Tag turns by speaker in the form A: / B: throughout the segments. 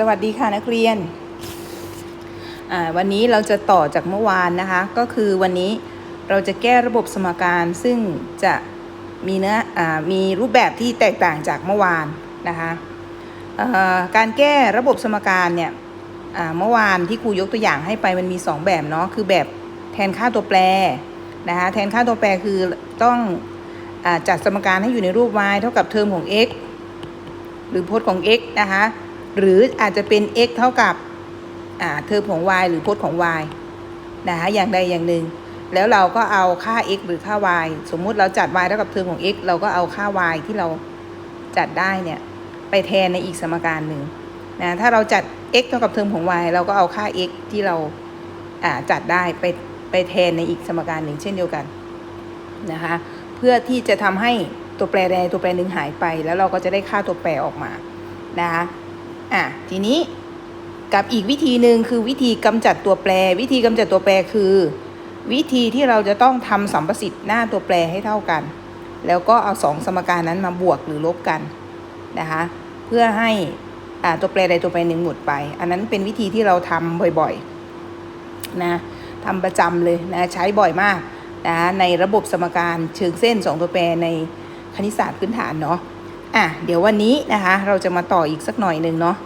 A: สวัสดีค่ะนักเรียน วันนี้เราจะต่อจากเมื่อวานนะคะ ก็คือวันนี้เราจะแก้ระบบสมการซึ่งจะมีเนื้ออมีรูปแบบที่แตกต่างจากเมื่อวานนะคะการแก้ระบบสมการเนี่ยเมื่อวานที่ครูยกตัวอย่างให้ไปมันมี 2 แบบเนาะคือแบบแทนค่าตัวแปรนะคะแทนค่าตัวแปรคือต้องอจัดสมการให้อยู่ในรูป y เท่ากับเทอมของ x หรือพจน์ของ x นะคะ หรืออาจจะเป็น x เท่ากับเทอมของ y หรือพจน์ของ y นะคะอย่างใดอย่างหนึ่ง แล้วเราก็เอาค่า x หรือค่า y สมมุติเราจัด y เท่ากับเทอมของ x เราก็เอาค่า y ที่เราจัดได้เนี่ยไปแทนในอีกสมการหนึ่งนะถ้าเราจัด x เท่ากับเทอมของ y เราก็เอาค่า x ที่เราจัดได้ไปไปแทนในอีกสมการหนึ่งเช่นเดียวกันนะคะเพื่อที่จะทำให้ตัวแปรใดตัวแปรหนึ่งหายไป แล้วเราก็จะได้ค่าตัวแปรออกมานะคะ อะทีนี้กับอีกวิธีหนึ่งคือวิธีกำจัดตัวแปร วิธีกำจัดตัวแปรคือ วิธีที่เราจะต้องทำสัมประสิทธิ์หน้าตัวแปรให้เท่ากัน แล้วก็เอาสองสมการนั้นมาบวกหรือลบกันนะคะเพื่อให้อ่าตัวแปรใดตัวแปรหนึ่งหมดไป อันนั้นเป็นวิธีที่เราทำบ่อยๆนะทำประจำเลยนะใช้บ่อยมากนะในระบบสมการเชิงเส้น 2 ตัวแปรในคณิตศาสตร์พื้นฐานเนาะ อะเดี๋ยววันนี้นะคะ เราจะมาต่ออีกสักหน่อยหนึ่งเนาะ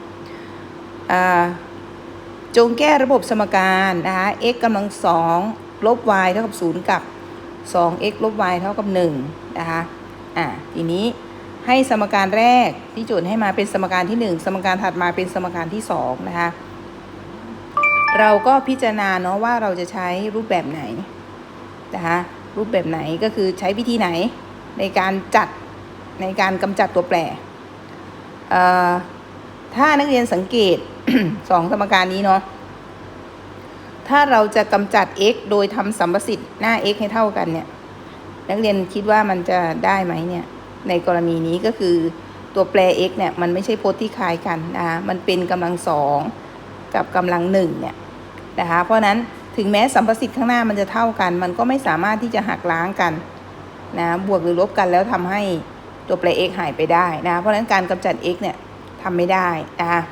A: จงแก้ระบบสมการนะคะ x กำลังสองลบ y เท่ากับ 0 กับ 2x ลบ y เท่ากับ 1 นะคะ อะทีนี้ให้สมการแรกที่โจทย์ให้มาเป็นสมการที่ 1 สมการถัดมาเป็นสมการที่ 2 นะคะ เราก็พิจารณาเนาะว่าเราจะใช้รูปแบบไหนนะคะรูปแบบไหนก็คือใช้วิธีไหนในการจัด ในการกำจัดตัวแปรถ้านักเรียนสังเกต สองสมการนี้เนาะถ้าเราจะกำจัด x โดยทำสัมประสิทธิ์หน้า x ให้เท่ากันเนี่ย นักเรียนคิดว่ามันจะได้ไหมเนี่ย ในกรณีนี้ก็คือตัวแปร x เนี่ยมันไม่ใช่พจน์ที่คล้ายกันนะคะมันเป็นกำลังสองกับกำลังหนึ่งเนี่ยนะคะเพราะนั้นถึงแม้สัมประสิทธิ์ข้างหน้ามันจะเท่ากัน มันก็ไม่สามารถที่จะหักล้างกันนะบวกหรือลบกันแล้วทำให้ ตัวแปร x หายไปได้นะเพราะฉะนั้นการกำจัด x เนี่ยทำไม่ได้นะคะ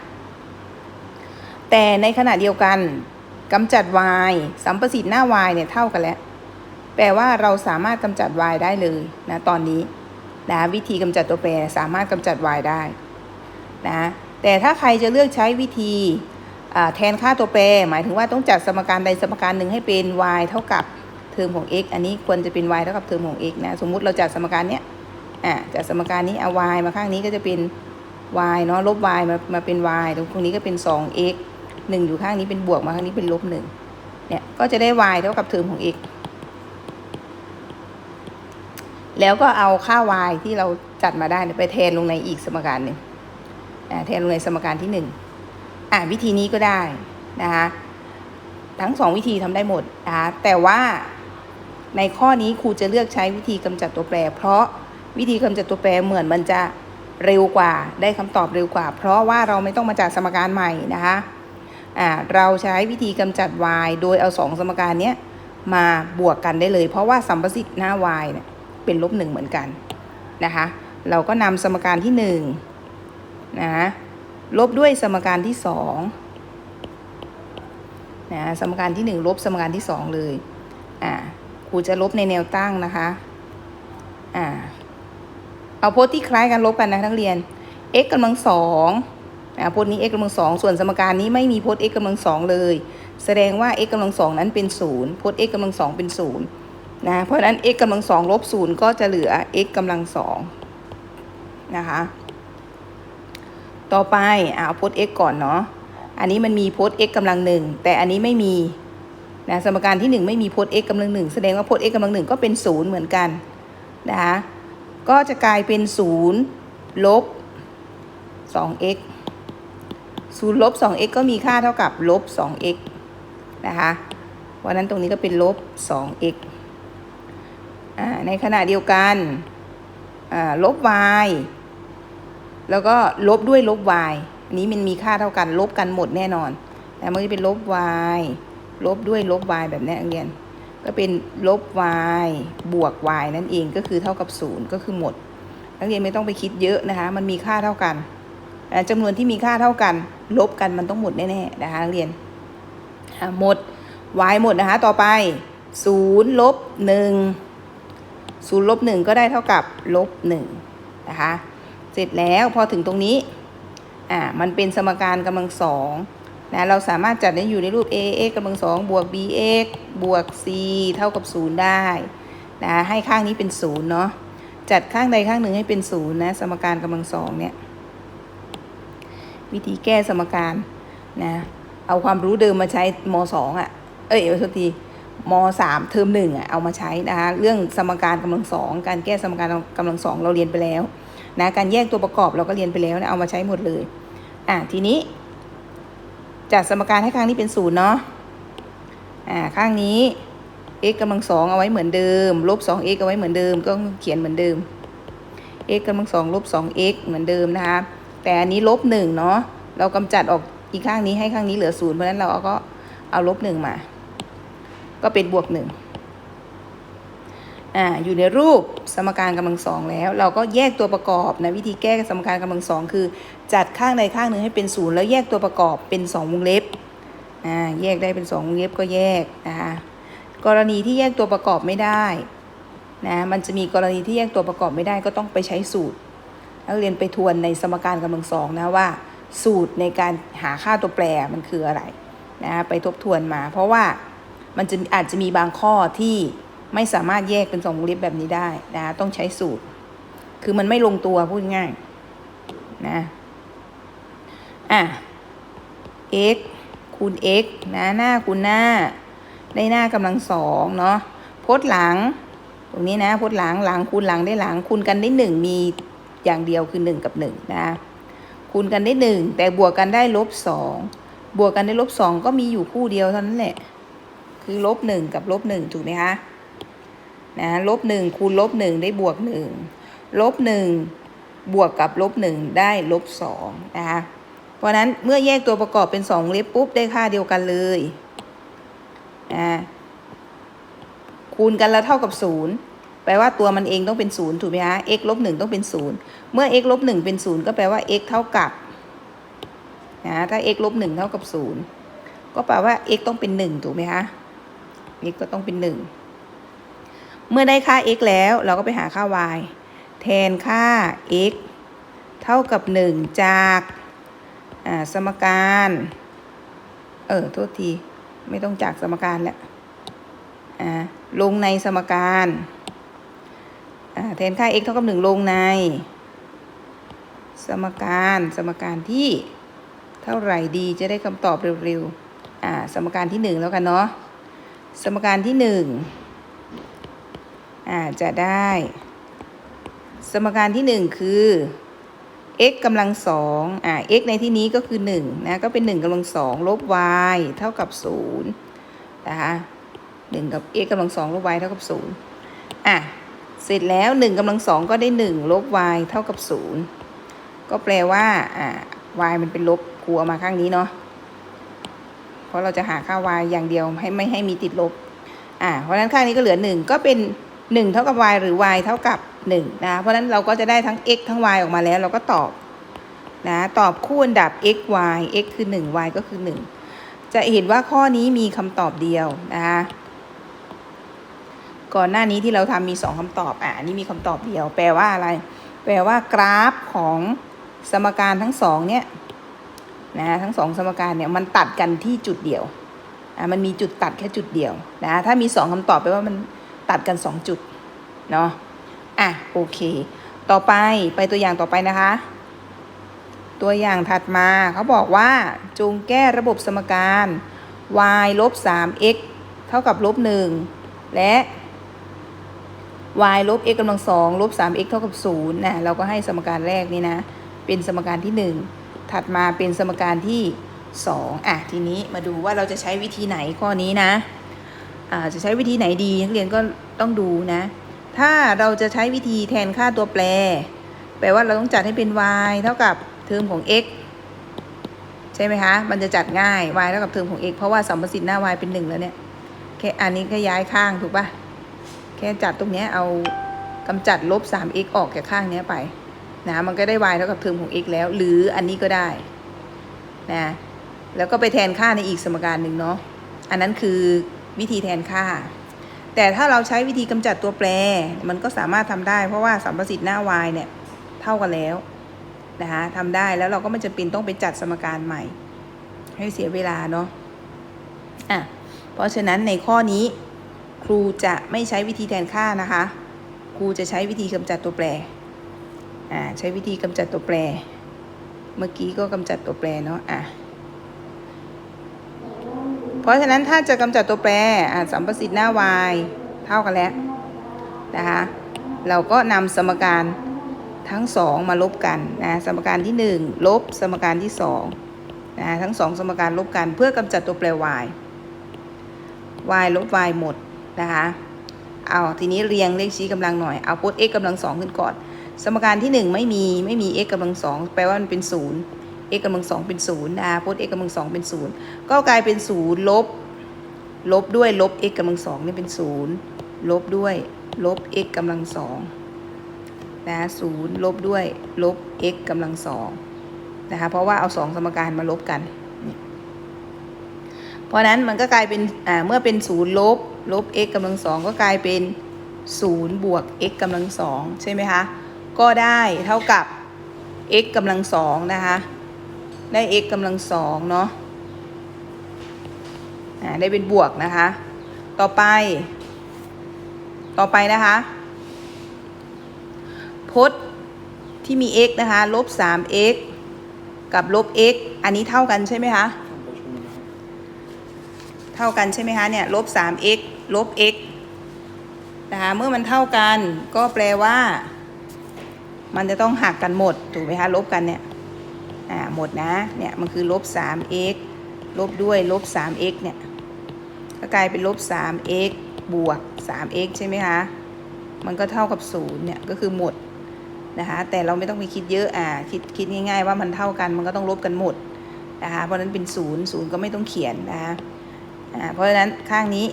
A: แต่ในขณะเดียวกันกำจัด y สัมประสิทธิ์หน้า y เนี่ยเท่ากันแล้ว แปลว่าเราสามารถกำจัด y ได้เลยนะตอนนี้นะวิธีกำจัดตัวแปรสามารถกำจัด y ได้นะแต่ถ้าใครจะเลือกใช้วิธีแทนค่าตัวแปร หมายถึงว่าต้องจัดสมการใดสมการหนึ่งให้เป็น y เท่ากับเทอมของ x อันนี้ควรจะเป็น y เท่ากับเทอมของ x นะสมมุติเราจัดสมการเนี้ย อ่าจากสมการนี้เอา y มาข้างนี้ก็จะเป็น y เนาะลบ y มามาเป็น y ตรงนี้ก็เป็น 2x 1 อยู่ข้างนี้เป็นบวกมาข้างนี้เป็นลบ1เนี่ยก็จะได้ y เท่ากับเทอมของ x แล้วก็เอาค่า y ที่เราจัดมาได้ไปแทนลงในอีกสมการหนึ่งแทนลงในสมการที่1อ่าวิธีนี้ก็ได้นะคะทั้งสองวิธีทำได้หมดนะคะแต่ว่าในข้อนี้ครูจะเลือกใช้วิธีกำจัดตัวแปร เพราะ วิธีกำจัดตัวแปรเหมือนมันจะเร็วกว่าได้คำตอบเร็วกว่า เพราะว่าเราไม่ต้องมาจัดสมการใหม่นะคะอ่าเราใช้วิธีกำจัด y โดยเอาสองสมการนี้มาบวกกันได้เลย เพราะว่าสัมประสิทธิ์หน้า y เนี่ยเป็นลบหนึ่งเหมือนกันนะคะเราก็นำสมการที่หนึ่งนะลบด้วยสมการที่สองนะสมการที่หนึ่งลบสมการที่สองเลยอ่าครูจะลบในแนวตั้งนะคะอ่า เอาโพจน์ที่คล้ายกันลบกันนะนักเรียน x กำลังสองอ่าพจน์นี้ x กำลังสองส่วนสมการนี้ไม่มีโพจน์ x กำลังสองเลย แสดงว่า x กำลังสองนั้นเป็นศูนย์พจน์ x กำลังสองเป็นศูนย์นะเพราะฉะนั้น x กำลังสองลบศูนย์ก็จะเหลือ x กำลังสองนะคะต่อไปเอาโพจน์ x ก่อนเนาะอันนี้มันมีโพจน์ x กำลังหนึ่งแต่อันนี้ไม่มีนะสมการที่ 1 ไม่มีโพจน์ x กำลังหนึ่งแสดงว่าโพจน์ x กำลังหนึ่งก็เป็นศูนย์เหมือนกันนะคะ ก็จะกลายเป็นศูนย์ลบ 2x ศูนย์ลบ 2x ก็มีค่าเท่ากับลบ 2x นะคะวันนั้นตรงนี้ก็เป็นลบ 2x ในขณะเดียวกันลบ y แล้วก็ลบด้วยลบ y อันนี้มันมีค่าเท่ากัน ลบกันหมดแน่นอนแต่มันจะเป็นลบ y ลบด้วยลบ y แบบนี้เรียน ก็เป็นลบ y บวก y นั่นเองก็คือเท่ากับ 0 ก็คือหมด นักเรียนไม่ต้องไปคิดเยอะนะคะ มันมีค่าเท่ากันอ่าจำนวนที่มีค่าเท่ากัน ลบกันมันต้องหมดแน่ๆนะคะนักเรียนหมด y หมดนะคะ ต่อไป 0 ลบ 1 0 ลบ 1 ก็ได้เท่ากับลบ 1 นะคะ เสร็จแล้วพอถึงตรงนี้ อ่า มันเป็นสมการกำลังสอง นะเราสามารถจัดได้อยู่ในรูป a x กำลังสองบวก b x บวก c เท่ากับ 0 ได้นะให้ข้างนี้เป็น 0 เนาะจัดข้างใดข้างหนึ่งให้เป็น 0 นะ สมการกำลังสองเนี่ยวิธีแก้สมการนะเอาความรู้เดิมมาใช้มสองอะ เอ้ยเออโทษทีมสามเทอมหนึ่งอะเอามาใช้นะคะเรื่องสมการกำลังสองการแก้สมการกำลังสองเราเรียนไปแล้วนะการแยกตัวประกอบเราก็เรียนไปแล้วนะเอามาใช้หมดเลยอะทีนี้ จัดสมการให้ข้างนี้เป็นศูนย์เนาะอ่าข้างนี้ x กำลังสองเอาไว้เหมือนเดิม ลบสอง x เอาไว้เหมือนเดิม ก็เขียนเหมือนเดิม x กำลังสองลบสอง x เหมือนเดิมนะคะ แต่อันนี้ลบหนึ่งเนาะ เรากำจัดออกอีกข้างนี้ให้ข้างนี้เหลือศูนย์เพราะนั้นเราก็เอาลบหนึ่งมา ก็เป็นบวกหนึ่ง อ่าอยู่ในรูปสมการกำลังสองแล้ว เราก็แยกตัวประกอบนะวิธีแก้สมการกำลังสองคือ จัดข้างใดข้างหนึ่งให้เป็นศูนย์แล้วแยกตัวประกอบเป็นสองวงเล็บอ่าแยกได้เป็นสองวงเล็บก็แยกนะคะกรณีที่แยกตัวประกอบไม่ได้นะมันจะมีกรณีที่แยกตัวประกอบไม่ได้ก็ต้องไปใช้สูตรนักเรียนไปทวนในสมการกำลังสองนะว่า สูตรในการหาค่าตัวแปรมันคืออะไรนะไปทบทวนมา เพราะว่ามันจะอาจจะมีบางข้อที่ ไม่สามารถแยกเป็นสองวงเล็บแบบนี้ได้นะต้องใช้สูตร คือมันไม่ลงตัวพูดง่ายนะอะ x คูณ x นะหน้าคูณหน้า ได้หน้ากำลังสองเนาะพจน์หลัง ตรงนี้นะพจน์หลังหลังคูณหลังได้หลัง คูณกันได้หนึ่งมีอย่างเดียวคือหนึ่งกับหนึ่งนะคูณกันได้หนึ่งแต่บวกกันได้ลบสองบวกกันได้ลบสองก็มีอยู่คู่เดียวเท่านั้นแหละ คือลบหนึ่งกับลบหนึ่งถูกไหมคะ นะลบหนึ่งคูณลบหนึ่งได้บวกหนึ่งลบหนึ่งบวกกับลบหนึ่งได้ลบสองนะคะเพราะนั้นเมื่อแยกตัวประกอบเป็นสองเล็บปุ๊บได้ค่าเดียวกันเลยนะคูณกันแล้วเท่ากับศูนย์แปลว่าตัวมันเองต้องเป็นศูนย์ถูกไหมคะ x ลบหนึ่งต้องเป็นศูนย์เมื่อ x ลบหนึ่งเป็นศูนย์ก็แปลว่า x เท่ากับนะถ้า x ลบหนึ่งเท่ากับศูนย์ก็แปลว่า x ต้องเป็นหนึ่งถูกไหมคะ x ก็ต้องเป็นหนึ่ง เมื่อได้ค่า x แล้วเราก็ไปหาค่า y แทนค่า x เท่ากับหนึ่งจากสมการ เออ โทษที ไม่ต้องจากสมการแล้วลงในสมการแทนค่า x เท่ากับหนึ่งลงใน สมการสมการที่เท่าไหร่ดีจะได้คำตอบเร็วๆ อ่า สมการที่หนึ่งแล้วกันเนาะ สมการที่หนึ่ จะได้ สมการที่หนึ่งคือ x กำลังสองอ่า x ในที่นี้ก็คือหนึ่งนะก็เป็นหนึ่งกำลังสองลบ y เท่ากับศูนย์นะคะหนึ่งกับ x กำลังสองลบ y เท่ากับศูนย์อะเสร็จแล้วหนึ่งกำลังสองก็ได้หนึ่งลบ y เท่ากับศูนย์ก็แปลว่าอ่า y มันเป็นลบครูเอามาข้างนี้เนาะเพราะเราจะหาค่า y อย่างเดียวให้ไม่ให้มีติดลบอ่าเพราะฉะนั้นข้างนี้ก็เหลือหนึ่งก็เป็น หนึ่งเท่ากับ y หรือ y เท่ากับหนึ่งนะ เพราะฉะนั้นเราก็จะได้ทั้ง x ทั้ง y ออกมาแล้ว เราก็ตอบนะตอบคู่อันดับ x y x คือหนึ่ง y ก็คือหนึ่งจะเห็นว่าข้อนี้มีคำตอบเดียวนะคะก่อนหน้านี้ที่เราทำมีสองคำตอบอะนนี้มีคำตอบเดียว แปลว่าอะไร แปลว่ากราฟของสมการทั้งสองเนี่ยนะทั้งสองสมการเนี่ยมันตัดกันที่จุดเดียวอะมันมีจุดตัดแค่จุดเดียวนะถ้ามีสองคำตอบแปลว่ามัน ตัดกันสองจุดเนาะอะโอเค ต่อไปไปตัวอย่างต่อไปนะคะ ตัวอย่างถัดมาเขาบอกว่าจงแก้ระบบสมการ y ลบ 3x เท่ากับลบ 1 และ y ลบ x กำลังสองลบ 3x เท่ากับ0นะเราก็ให้สมการแรกนี่นะ เป็นสมการที่ 1 ถัดมาเป็นสมการที่ 2อะทีนี้มาดูว่าเราจะใช้วิธีไหนข้อนี้นะ จะใช้วิธีไหนดีนักเรียนก็ต้องดูนะ ถ้าเราจะใช้วิธีแทนค่าตัวแปร แปลว่าเราต้องจัดให้เป็น y เท่ากับเทอมของ x ใช่ไหมคะ มันจะจัดง่าย y เท่ากับเทอมของ x เพราะว่าสัมประสิทธิ์หน้า y เป็น 1 แล้วเนี่ยแค่อันนี้แค่ย้ายข้างถูกปะแค่จัดตรงนี้เอากำจัดลบ 3x ออกแค่ข้างนี้ไปนะมันก็ได้ y เท่ากับเทอมของ x แล้ว หรืออันนี้ก็ได้นะแล้วก็ไปแทนค่าในอีกสมการหนึ่งเนาะอันนั้นคือ วิธีแทนค่า แต่ถ้าเราใช้วิธีกำจัดตัวแปร มันก็สามารถทำได้ เพราะว่าสัมประสิทธิ์หน้า y เนี่ยเท่ากันแล้วนะคะทำได้แล้วเราก็ไม่จำเป็นต้องไปจัดสมการใหม่ ให้เสียเวลาเนาะอะเพราะฉะนั้นในข้อนี้ครูจะไม่ใช้วิธีแทนค่านะคะ ครูจะใช้วิธีกำจัดตัวแปรอ่าใช้วิธีกำจัดตัวแปร เมื่อกี้ก็กำจัดตัวแปรเนาะอะ ราะฉะนั้นถ้าจะกำจัดตัวแปรอสัมประสิทธิ์หน้า y เท่ากันแล้วนะคะเราก็นำสมการทั้งสองมาลบกันนะสมการที่หนึ่งลบสมการที่สองนะทั้งสองสมการลบกันเพื่อกำจัดตัวแปร y y ลบ y หมดนะคะเอาทีนี้เรียงเลขชี้กำลังหน่อยเอาพุท x กำลังสองขึ้นก่อน สมการที่หนึ่งไม่มีไม่มี x กำลังสองแปลว่ามันเป็นศูนย์ x กำลังสองเป็นศูนย์นะคะพุท x กำลังสองเป็นศูนย์ก็กลายเป็นศูนย์ลบ ลบด้วยลบ x กำลังสองนี่เป็นศูนย์ลบด้วยลบ x กำลังสองนะศูนย์ลบด้วยลบ x กำลังสองนะคะเพราะว่าเอาสองสมการมาลบกันเพราะนั้นมันก็กลายเป็นอ่าเมื่อเป็นศูนย์ลบลบ x กำลังสองก็กลายเป็นศูนย์บวก x กำลังสองใช่ไหมคะก็ได้เท่ากับ x กำลังสองนะคะ ได้ x กำลังสองเนาะอ่าได้เป็นบวกนะคะ ต่อไป ต่อไปนะคะพจน์ที่มี x นะคะลบ 3x กับลบ x อันนี้เท่ากันใช่ไหมคะ เท่ากันใช่ไหมคะเนี่ยลบ 3x ลบ x นะคะเมื่อมันเท่ากันก็แปลว่า มันจะต้องหักกันหมด ถูกไหมคะ ลบกันเนี่ย อ่าหมดนะเนี่ยมันคือลบ 3x ลบด้วยลบ 3x เนี่ยก็กลายเป็นลบ 3x บวก 3x ใช่ไหมคะมันก็เท่ากับ0เนี่ยก็คือหมดนะคะแต่เราไม่ต้องไปคิดเยอะอ่าคิดคิดง่ายๆว่ามันเท่ากันมันก็ต้องลบกันหมดนะคะเพราะนั้นเป็น0 0ก็ไม่ต้องเขียนนะคะอ่าเพราะฉะนั้นข้างนี้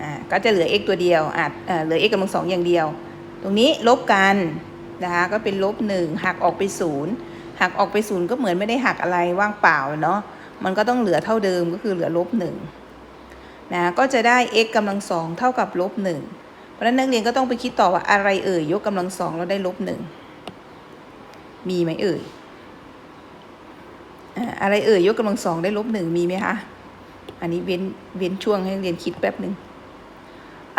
A: อ่าก็จะเหลือ x ตัวเดียวอ่าเอ่อเหลือ x กำลังสองอย่างเดียว ตรงนี้ลบกันนะคะก็เป็นลบ1หักออกไป0 หักออกไป0ก็เหมือนไม่ได้หักอะไรว่างเปล่าเนาะมันก็ต้องเหลือเท่าเดิมก็คือเหลือลบหนึ่งนะก็จะได้ x กำลังสองเท่ากับลบหนึ่งเพราะฉะนั้นนักเรียนก็ต้องไปคิดต่อว่าอะไรเอ่ยยกกำลังสองแล้วได้ลบหนึ่งมีไหมเอ่ยอ่าอะไรเอ่ยยกกำลังสองได้ลบหนึ่งมีไหมคะ อันนี้เว้นเว้นช่วงให้นักเรียนคิดแป๊บหนึ่ง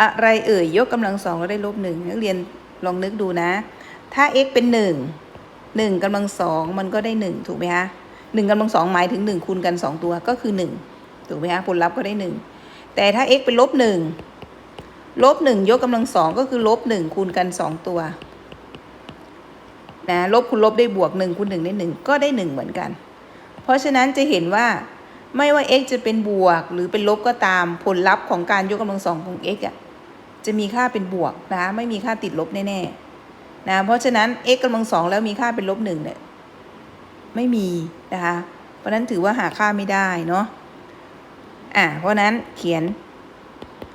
A: อะไรเอ่ยยกกำลังสองแล้วได้ลบหนึ่งนักเรียนลองนึกดูนะ ถ้า x เป็นหนึ่ง หนึ่งกำลังสองมันก็ได้หนึ่งถูกไหมคะหนึ่งกำลังสองหมายถึงหนึ่งคูณกันสองตัวก็คือหนึ่งถูกไหมคะผลลัพธ์ก็ได้หนึ่งแต่ถ้า x เป็นลบหนึ่งลบหนึ่งยกกำลังสองก็คือลบหนึ่งคูณกันสองตัวนะลบคูณลบได้บวกหนึ่งคูณหนึ่งได้หนึ่งก็ได้หนึ่งเหมือนกัน เพราะฉะนั้นจะเห็นว่าไม่ว่า x จะเป็นบวกหรือเป็นลบก็ตามผลลัพธ์ของการยกกำลังสองของ x อะจะมีค่าเป็นบวกนะคะไม่มีค่าติดลบแน่ๆ นะเพราะฉะนั้น x กำลังสองแล้วมีค่าเป็นลบหนึ่งเนี่ยไม่มีนะคะเพราะนั้นถือว่าหาค่าไม่ได้เนาะอ่าเพราะนั้นเขียน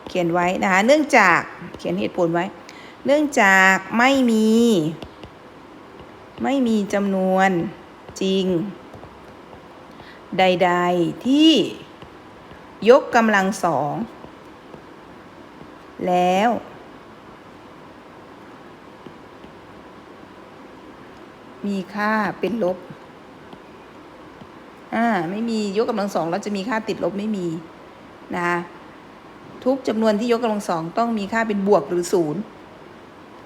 A: เขียนไว้นะคะเนื่องจากเขียนเหตุผลไว้ เนื่องจากไม่มี ไม่มีจำนวนจริง ใด ๆ ที่ยกกำลังสองแล้ว มีค่าเป็นลบ อ่า ไม่มียกกำลังสองแล้วจะมีค่าติดลบไม่มีนะทุกจำนวนที่ยกกำลังสองต้องมีค่าเป็นบวกหรือศูนย์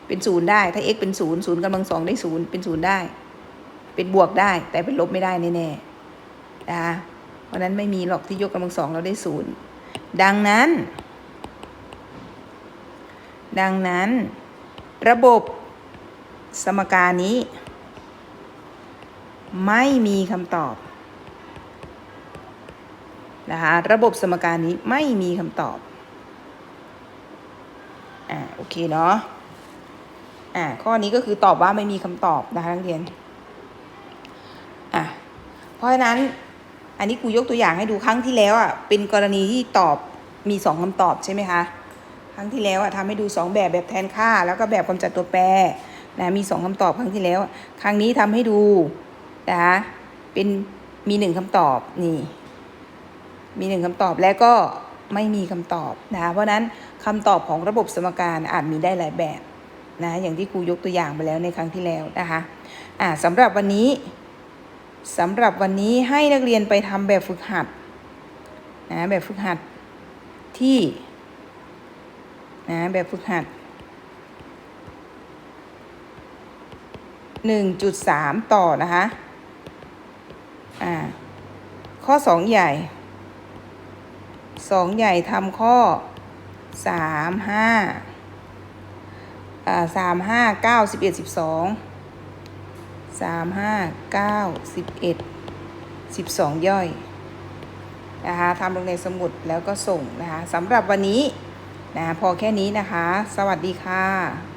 A: เป็นศูนย์ได้ ถ้า x เป็นศูนย์ศูนย์กำลังสองได้ศูนย์เป็นศูนย์ได้ เป็นบวกได้ แต่เป็นลบไม่ได้แน่ๆนะคะเพราะนั้นไม่มีหรอกที่ยกกำลังสองเราได้ศูนย์ดังนั้น ดังนั้น ระบบสมการนี้ ไม่มีคำตอบนะคะระบบสมการนี้ไม่มีคำตอบ อ่าโอเคเนาะ อ่าข้อนี้ก็คือตอบว่าไม่มีคำตอบนะคะนักเรียน อะเพราะฉะนั้นอันนี้ครูยกตัวอย่างให้ดูครั้งที่แล้วอะเป็นกรณีที่ตอบมีสองคำตอบใช่ไหมคะครั้งที่แล้วอะทำให้ดูสองแบบแบบแทนค่า แล้วก็แบบกำจัดตัวแปรนะมีสองคำตอบครั้งที่แล้ว ครั้งนี้ทำให้ดู นะคะเป็นมีหนึ่งคำตอบนี่ มีหนึ่งคำตอบและก็ไม่มีคำตอบนะคะเพราะนั้นคำตอบของระบบสมการอาจมีได้หลายแบบนะอย่างที่ครูยกตัวอย่างไปแล้วในครั้งที่แล้วนะคะอ่าสำหรับวันนี้สำหรับวันนี้ให้นักเรียนไปทำแบบฝึกหัดนะแบบฝึกหัดที่นะแบบฝึกหัด 1.3 ต่อนะคะ อ่า ข้อ2ใหญ่สองใหญ่ทำข้อสามห้าอ่าสามห้าเก้าสิบเอ็ดสิบสองสามห้าเก้าสิบเอ็ดสิบสองย่อยนะคะทำลงในสมุดแล้วก็ส่งนะคะสำหรับวันนี้นะพอแค่นี้นะคะ สวัสดีค่ะ